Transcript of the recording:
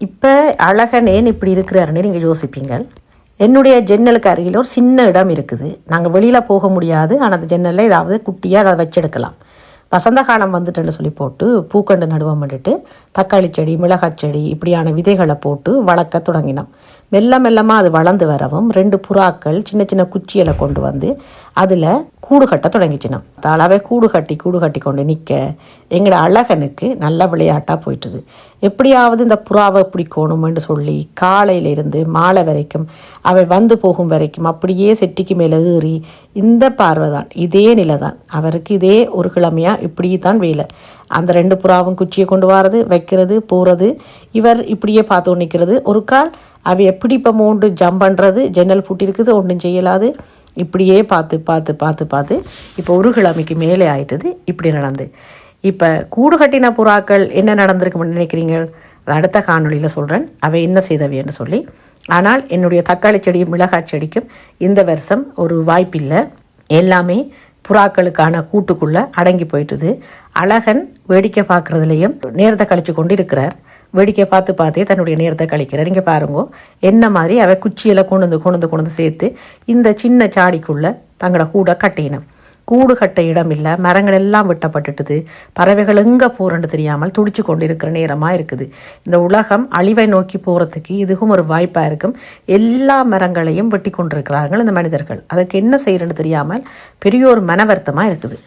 இப்போ அழகன் ஏன் இப்படி இருக்கிறாருன்னு நீங்கள் யோசிப்பீங்க என்னுடைய ஜன்னலுக்கு அருகில் ஒரு சின்ன இடம் இருக்குது. நாங்கள் வெளியில் போக முடியாது. ஆனால் அந்த ஜன்னலில் ஏதாவது குட்டியாக அதை வச்செடுக்கலாம் வசந்த காலம் வந்துட்டுன்னு சொல்லி போட்டு பூக்கண்டு நடுவம் பண்ணிட்டு தக்காளி செடி மிளகாய் செடி இப்படியான விதைகளை போட்டு வளர்க்க தொடங்கினோம். மெல்ல மெல்லமாக அது வளர்ந்து வரவும் ரெண்டு புறாக்கள் சின்ன சின்ன குச்சியில் கொண்டு வந்து அதில் கூடு கட்ட தொடங்கிச்சினோம். தாளாவே கூடு கட்டி கூடு கட்டி கொண்டு நிற்க எங்களோட அழகனுக்கு நல்ல விளையாட்டாக போயிட்டுது. எப்படியாவது இந்த புறாவை பிடிக்கணும்னு சொல்லி காலையிலிருந்து மாலை வரைக்கும் அவள் வந்து போகும் வரைக்கும் அப்படியே செட்டிக்கு மேலே ஏறி இந்த பார்வை தான் இதே நிலை தான் அவருக்கு இதே ஒரு கிழமையாக இப்படி தான் வேலை. அந்த ரெண்டு புறாவும் குச்சியை கொண்டு வரது வைக்கிறது போகிறது இவர் இப்படியே பார்த்து நிற்கிறது ஒரு கால் அவை எப்படி இப்போ மூன்று ஜம்ப் பண்ணுறது ஜன்னல் பூட்டிருக்குது ஒன்றும் செய்யலாது. இப்படியே பார்த்து பார்த்து பார்த்து பார்த்து இப்போ ஒரு கிழமைக்கு மேலே ஆயிட்டது. இப்படி நடந்து. இப்போ கூடு கட்டின புறாக்கள் என்ன நடந்திருக்குன்னு நினைக்கிறீங்க? அடுத்த காணொலியில் சொல்கிறேன் அவை என்ன செய்தவைன்னு சொல்லி. ஆனால் என்னுடைய தக்காளி செடியும் மிளகாய் செடிக்கும் இந்த வருஷம் ஒரு வாய்ப்பில்லை. எல்லாமே புறாக்களுக்கான கூட்டுக்குள்ளே அடங்கி போயிட்டுது. அழகன் வேடிக்கை பார்க்குறதுலையும் நேரத்தை கழித்து கொண்டு இருக்கிறார் வேடிக்கை பார்த்து பார்த்தே தன்னுடைய நேரத்தை கழிக்கிறார். இங்கே பாருங்க என்ன மாதிரி அவ குச்சியில் கொண்டு வந்து கொண்டு வந்து கொண்டு வந்து சேர்த்து இந்த சின்ன சாடிக்குள்ளே தங்களோட கூட கட்டினோம் கூடு கட்ட இடம் இல்லை. மரங்கள் எல்லாம் வெட்டப்பட்டுட்டுது. பறவைகள் எங்கே போகிறன்னு தெரியாமல் துடிச்சு கொண்டு இருக்கிற நேரமாக இருக்குது. இந்த உலகம் அழிவை நோக்கி போகிறதுக்கு இதுவும் ஒரு வாய்ப்பாக இருக்கும். எல்லா மரங்களையும் வெட்டி கொண்டிருக்கிறார்கள் இந்த மனிதர்கள். அதுக்கு என்ன செய்கிறேன்னு தெரியாமல் பெரிய ஒரு மன வருத்தமாக இருக்குது.